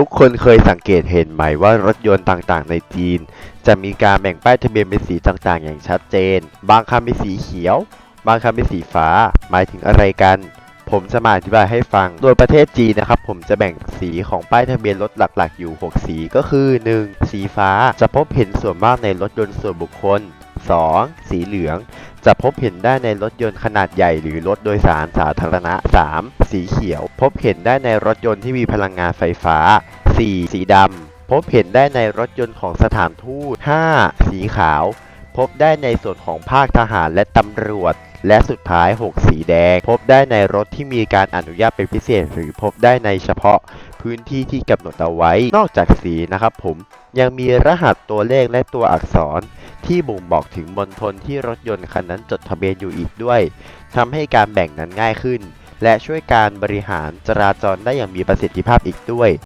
ทุกคนเคยสังเกตเห็นไหมว่ารถยนต์ต่างๆ ในจีน จะมีการแบ่งป้ายทะเบียนเป็นสีต่างๆ อย่างชัดเจน บางคันเป็นสีเขียว บางคันเป็นสีฟ้า หมายถึงอะไรกัน ผมจะมาอธิบายให้ฟัง โดยประเทศจีนนะครับ ผมจะแบ่งสีของป้ายทะเบียนรถหลักๆ อยู่ 6 สีก็คือ 1. สีฟ้าจะพบเห็นส่วนมากในรถยนต์ส่วนบุคคล 2. สีเหลือง จะพบเห็นได้ในรถยนต์ขนาดใหญ่หรือรถโดยสารสาธารณะ 3. สีเขียว พบเห็นได้ในรถยนต์ที่มีพลังงานไฟฟ้า 4. สีดำ พบเห็นได้ในรถยนต์ของสถานทูต 5. สีขาว พบได้ในส่วนของภาคทหารและตำรวจ และสุดท้าย 6 สีแดง พบได้ในรถที่มีการอนุญาตเป็นพิเศษ หรือพบได้ในเฉพาะพื้นที่ที่กำหนดเอาไว้ นอกจากสีนะครับผมยังมีรหัสตัวเลขและตัวอักษร ที่บ่งบอกถึงมณฑลที่รถยนต์คันนั้นจดทะเบียนอยู่อีกด้วยทำให้การแบ่งนั้นง่ายขึ้น และช่วยการบริหารจราจรได้อย่างมีประสิทธิภาพอีกด้วย